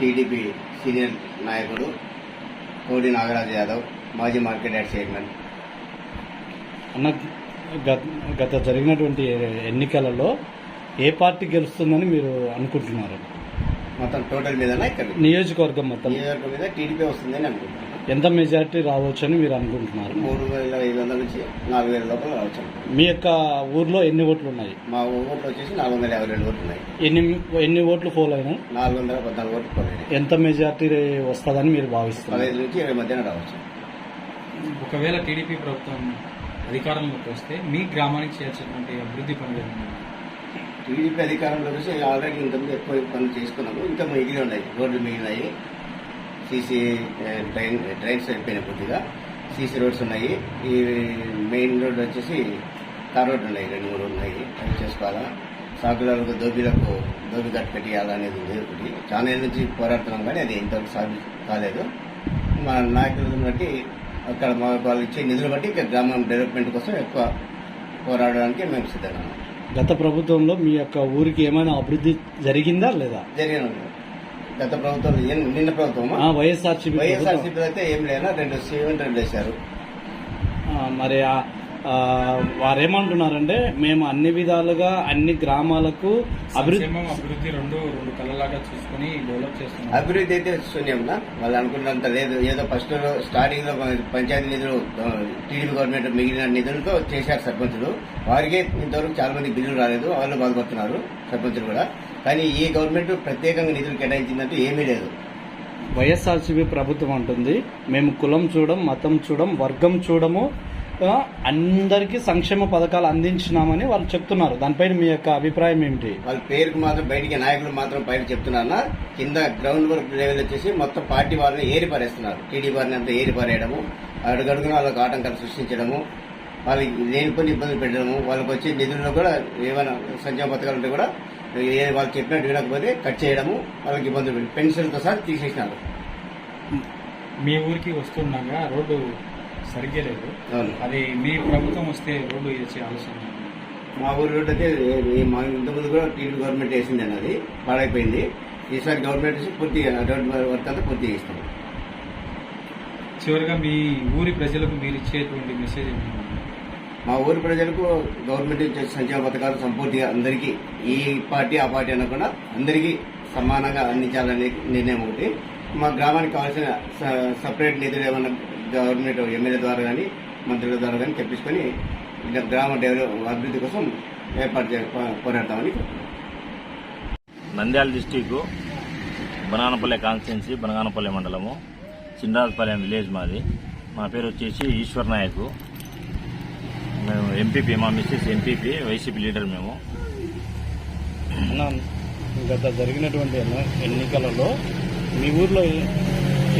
TDP senior నాయకుడు కోడి నాగరాజు యాదవ్ మాజీ మార్కెట్ యార్డ్ చైర్మన్. అన్న గత- గత జరిగినటువంటి ఎన్నికలలో ఏ పార్టీ గెలుస్తుందని మీరు అనుకుంటున్నారు? మొత్తం టోటల్ మీద ఇక్కడ? నియోజకవర్గం మొత్తం. నియోజకవర్గం మీద టీడీపీ వస్తుందని అనుకుంటున్నాను. ఎంత మెజారిటీ రావచ్చని మీరు అనుకుంటున్నారు? మూడు వేల ఐదు వందల నుంచి నాలుగు వేల లోపల రావచ్చు. మీ యొక్క ఊర్లో ఎన్ని ఓట్లు ఉన్నాయి? మా ఓట్లు వచ్చేసి నాలుగు వందల యాభై రెండు ఓట్లు ఉన్నాయి. ఎన్ని ఎన్ని ఓట్లు పోల్ అయినాయి? నాలుగు వందల పద్నాలుగు ఓట్లు పోయినాయి ఎంత మెజారిటీ వస్తుందని మీరు భావిస్తున్నారు? పదహైదు నుంచి ఇరవై మధ్యన రావచ్చు. ఒకవేళ టీడీపీ ప్రభుత్వం అధికారంలోకి వస్తే మీ గ్రామానికి చేయాల్సినటువంటి అభివృద్ధి పనులు టీడీపీ అధికారంలోకి వచ్చి ఆల్రెడీ ఇంతకుముందు ఎక్కువ పనులు చేసుకున్నాము. ఇంకా మిగిలి ఉన్నాయి. రోడ్లు మిగిలినాయి. సీసీ ట్రైన్ ట్రైన్స్ అయిపోయినాయి కొద్దిగా. సీసీ రోడ్స్ ఉన్నాయి. ఈ మెయిన్ రోడ్ వచ్చేసి కార్ రోడ్ ఉన్నాయి. రెండు మూడు ఉన్నాయి. అవి చేసుకోవాలా? సాగులకు దోబీలకు దోబి కట్టు పెట్టియాలనేది ఉంది ఒకటి. చాలా ఏళ్ళ నుంచి పోరాడుతున్నాం కానీ అది ఇంతవరకు సాగు కాలేదు. మా నాయకులను బట్టి అక్కడ మా వాళ్ళు ఇచ్చే నిధులు బట్టి ఇక్కడ గ్రామం డెవలప్మెంట్ కోసం ఎక్కువ పోరాడడానికి మేము సిద్ధంగా గత ప్రభుత్వంలో మీ యొక్క ఊరికి ఏమైనా అభివృద్ధి జరిగిందా లేదా? జరిగిన గత ప్రభుత్వం నిన్న ప్రభుత్వమా? ఆ, వైఎస్ఆర్సీపీ ప్రభుత్వం. వైఎస్ఆర్సీపీ అయితే ఏం లేనా రెండు సీవెన్ రెండు వేశారు ఆ, మరి ఆ, ఆ, వారేమంటున్నారంటే మేము అన్ని విధాలుగా అన్ని గ్రామాలకు అభివృద్ధి అభివృద్ధి రెండు రెండు కళ్ళలాగా చూసుకొని డెవలప్ చేస్తున్నారు అభివృద్ధి అయితే శూన్యంనా వాళ్ళు అనుకున్నంత లేదు. ఏదో ఫస్ట్ స్టార్టింగ్లో పంచాయతీ నిధులు టీడీపీ గవర్నమెంట్ మిగిలిన నిధులతో చేశారు సర్పంచులు. వారికే ఇంతవరకు చాలా మంది బిల్లులు రాలేదు. వాళ్ళు బాధపడుతున్నారు సర్పంచులు కూడా. కానీ ఈ గవర్నమెంట్ ప్రత్యేకంగా నిధులు కేటాయించిందంటే ఏమీ లేదు. వైఎస్ఆర్సీపీ ప్రభుత్వం అంటుంది మేము కులం చూడం మతం చూడం వర్గం చూడము అందరికీ సంక్షేమ పథకాలు అందించినామని వాళ్ళు చెప్తున్నారు. దానిపైన మీ యొక్క అభిప్రాయం ఏమిటి? వాళ్ళ పేరుకు మాత్రం బయటికి నాయకులు మాత్రం పైన చెప్తున్నారన్నా కింద గ్రౌండ్ వర్క్ లెవెల్ వచ్చేసి మొత్తం పార్టీ వారిని ఏరి పారేస్తున్నారు టీడీ వారిని అంతా ఏరి పారేయడము అడుగడుగున వాళ్ళకి ఆటంకాలు సృష్టించడము వాళ్ళకి లేని పని ఇబ్బందులు పెట్టడము వాళ్ళకి వచ్చే నిధుల్లో కూడా ఏమైనా సంక్షేమ పథకాలు ఉంటే కూడా వాళ్ళు చెప్పినట్టు వినకపోతే కట్ చేయడము వాళ్ళకి ఇబ్బందులు పెట్టి పెన్షన్తో సహా తీసేసినారు. మీ ఊరికి వస్తున్నాగా రోడ్డు సరిగ్గా లేదు. అది మీ ప్రభుత్వం వస్తే రోడ్డు వేసే ఆలోచన? మా ఊరి రోడ్డు అయితే మా ఇంతకుముందు కూడా టీడీ గవర్నమెంట్ వేసింది అన్నది పాడైపోయింది. ఈసారి గవర్నమెంట్ వచ్చి పూర్తిగా రోడ్డు వర్క్ అంతా పూర్తి చేస్తాం చివరిగా మీ ఊరి ప్రజలకు మీరు ఇచ్చేటువంటి మెసేజ్ ఏమైనా? మా ఊరి ప్రజలకు గవర్నమెంట్ ఇచ్చే సంక్షేమ పథకాలు సంపూర్తిగా అందరికీ ఈ పార్టీ ఆ పార్టీ అనకుండా అందరికీ సమానంగా అందించాలనే నిర్ణయం ఒకటి. మా గ్రామానికి కావాల్సిన స- సపరేట్ నిధులు ఏమన్నా గవర్నమెంట్ ఎమ్మెల్యే ద్వారా కానీ మంత్రుల ద్వారా కానీ తెప్పించుకొని గ్రామ డెవలప్ అభివృద్ధి కోసం ఏర్పాటు చే పోరాడతామని నంద్యాల డిస్టిక్ బనానపల్లె కాన్స్టిట్యున్సీ బనగానపల్లె మండలము చిందాజపాలెం విలేజ్ మాది. మా పేరు వచ్చేసి ఈశ్వర్ నాయకు. మేము ఎంపీపీ మా మిస్సెస్ ఎంపీపీ వైసీపీ లీడర్ మేము. గత జరిగినటువంటి ఎన్ని- ఎన్నికలలో మీ ఊర్లో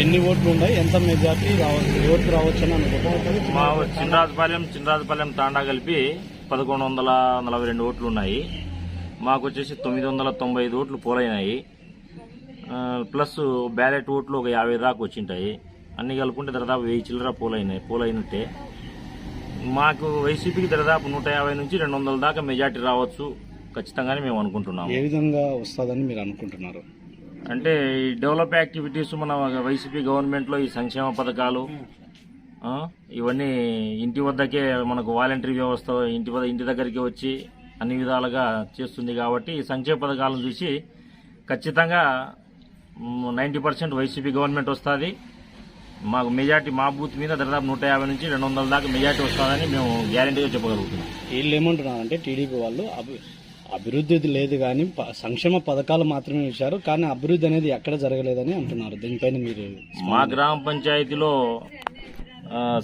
ఎన్ని ఓట్లు ఉన్నాయి ఎంత మెజార్టీ రావచ్చు ఓట్లు రావచ్చు అని అనుకుంటున్నారు మా చిన్నరాజపాలెం చిన్నరాజపాలెం తాండా కలిపి పదకొండు వందల నలభై రెండు ఓట్లు ఉన్నాయి. మాకు వచ్చేసి తొమ్మిది వందల తొంభై ఐదు ఓట్లు పోలైనాయి. ప్లస్ బ్యాలెట్ ఓట్లు ఒక యాభై దాకా వచ్చింటాయి. అన్ని కలుపుకుంటే దాదాపు వెయ్యి చిల్లర పోలైనాయి పోలైనట్టే. మాకు వైసీపీకి దాదాపు నూట యాభై నుంచి రెండు వందల దాకా మెజార్టీ రావచ్చు. ఖచ్చితంగానే మేము అనుకుంటున్నాము. ఏ విధంగా వస్తుందని మీరు అనుకుంటున్నారు? అంటే ఈ డెవలప్ యాక్టివిటీస్ మన వైసీపీ గవర్నమెంట్లో ఈ సంక్షేమ పథకాలు ఇవన్నీ ఇంటి వద్దకే మనకు వాలంటరీ వ్యవస్థ ఇంటి వద్ద ఇంటి దగ్గరికి వచ్చి అన్ని విధాలుగా చేస్తుంది కాబట్టి ఈ సంక్షేమ పథకాలను చూసి ఖచ్చితంగా నైంటీ పర్సెంట్ వైసీపీ గవర్నమెంట్ వస్తుంది. మాకు మెజార్టీ మా బూత్ మీద దాదాపు నూట యాభై నుంచి రెండు వందల దాకా మెజార్టీ వస్తుందని మేము గ్యారంటీగా చెప్పగలుగుతున్నాం. వీళ్ళు ఏమంటున్నారంటే టీడీపీ వాళ్ళు అభి అభివృద్ధి లేదు కానీ సంక్షేమ పథకాలు మాత్రమే ఇచ్చారు కానీ అభివృద్ధి అనేది ఎక్కడ జరగలేదని అంటున్నారు. దీనిపైన మీరు మా గ్రామ పంచాయతీలో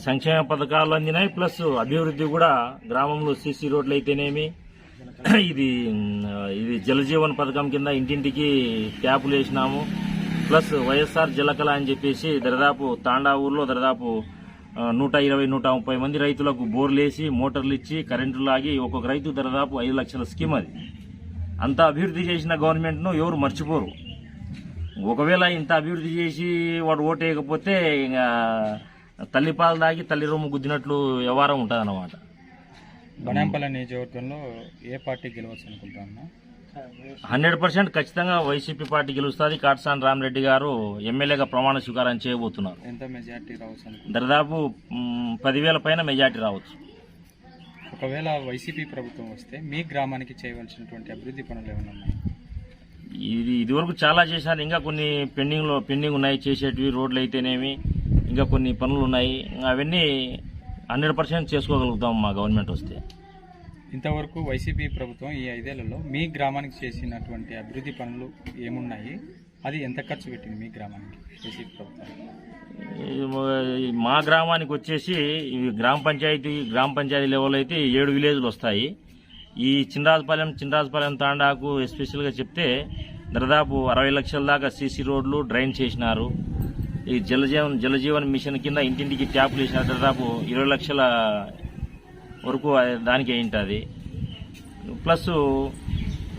సంక్షేమ పథకాలు అందినాయి ప్లస్ అభివృద్ధి కూడా గ్రామంలో సీసీ రోడ్లు అయితేనేమి ఇది ఇది జలజీవన్ పథకం కింద ఇంటింటికి ట్యాపులు వేసినాము. ప్లస్ వైఎస్ఆర్ జలకళ అని చెప్పేసి దరిదాపు తాండా ఊర్లో దరిదాపు నూట ఇరవై నూట ముప్పై మంది రైతులకు బోర్లేసి మోటార్లు ఇచ్చి కరెంటు లాగి ఒక్కొక్క రైతు దరిదాపు ఐదు లక్షల స్కీమ్ అది. అంత అభివృద్ధి చేసిన గవర్నమెంట్ను ఎవరు మర్చిపోరు. ఒకవేళ ఇంత అభివృద్ధి చేసి వాడు ఓటేయకపోతే ఇంకా తల్లి పాలు దాగి తల్లి రొమ్ము గుద్దినట్లు వ్యవహారం ఉంటుంది అన్నమాట బనాంపల్లి నియోజకవర్గంలో ఏ పార్టీ గెలవచ్చు అనుకుంటున్నా హండ్రెడ్ పర్సెంట్ ఖచ్చితంగా వైసీపీ పార్టీ గెలుస్తుంది. కాటసాని రామరెడ్డి గారు ఎమ్మెల్యేగా ప్రమాణ స్వీకారం చేయబోతున్నారు. ఎంత మెజార్టీ రావచ్చు దాదాపు పదివేల పైన మెజార్టీ రావచ్చు. ఒకవేళ వైసీపీ ప్రభుత్వం వస్తే మీ గ్రామానికి చేయవలసినటువంటి అభివృద్ధి పనులు ఏమైనా ఉన్నాయి? ఇది ఇదివరకు చాలా చేశారు. ఇంకా కొన్ని పెండింగ్లో పెండింగ్ ఉన్నాయి. చేసేటివి రోడ్లు అయితేనేమి ఇంకా కొన్ని పనులు ఉన్నాయి. అవన్నీ హండ్రెడ్ పర్సెంట్ చేసుకోగలుగుతాం మా గవర్నమెంట్ వస్తే. ఇంతవరకు వైసీపీ ప్రభుత్వం ఈ ఐదేళ్ళలో మీ గ్రామానికి చేసినటువంటి అభివృద్ధి పనులు ఏమున్నాయి? అది ఎంత ఖర్చు పెట్టింది మీ గ్రామానికి వైసీపీ ప్రభుత్వం మా గ్రామానికి వచ్చేసి గ్రామ పంచాయతీ గ్రామ పంచాయతీ లెవెల్ అయితే ఏడు విలేజ్లు వస్తాయి. ఈ చినరాజపాలెం చినరాజపాలెం తాండాకు ఎస్పెషల్గా చెప్తే దాదాపు అరవై లక్షల దాకా సీసీ రోడ్లు డ్రైన్ చేసినారు. ఈ జలజీవన్ జలజీవన్ మిషన్ కింద ఇంటింటికి ట్యాప్లు వేసినారు. దాదాపు ఇరవై లక్షల వరకు దానికి ఏంటది ప్లస్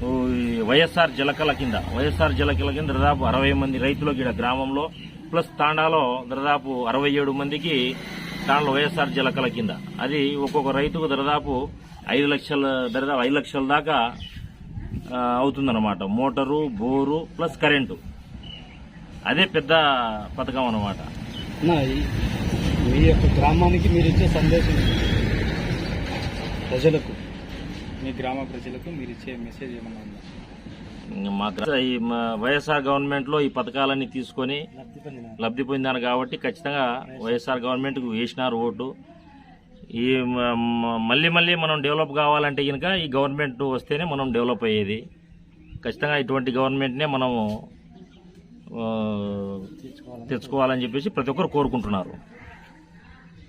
ఈ వైఎస్ఆర్ జలకల కింద వైఎస్ఆర్ జలకల కింద దాదాపు అరవై మంది రైతులకు ఇక్కడ గ్రామంలో ప్లస్ తాండాలో దాదాపు అరవై ఏడు మందికి తాండాలో వైఎస్ఆర్ జలకల కింద. అది ఒక్కొక్క రైతుకు దాదాపు ఐదు లక్షల దాదాపు ఐదు లక్షల దాకా అవుతుందన్నమాట. Motor bore plus current. అదే పెద్ద పథకం అన్నమాట. మీ యొక్క గ్రామానికి మీరు ఇచ్చే సందేశం ప్రజలకు. మీ గ్రామ ప్రజలకు మీరు ఇచ్చే మెసేజ్ ఏమైనా ఉందా? మా గ్రా- ఈ వైఎస్ఆర్ గవర్నమెంట్లో ఈ పథకాలన్నీ తీసుకొని లబ్ధి పొందాను కాబట్టి ఖచ్చితంగా వైఎస్ఆర్ గవర్నమెంట్కు వేసినారు ఓటు. ఈ మళ్ళీ మళ్ళీ మనం డెవలప్ కావాలంటే కనుక ఈ గవర్నమెంట్ వస్తేనే మనం డెవలప్ అయ్యేది. ఖచ్చితంగా ఇటువంటి గవర్నమెంట్నే మనము తెచ్చుకోవాలని చెప్పేసి ప్రతి ఒక్కరు కోరుకుంటున్నారు.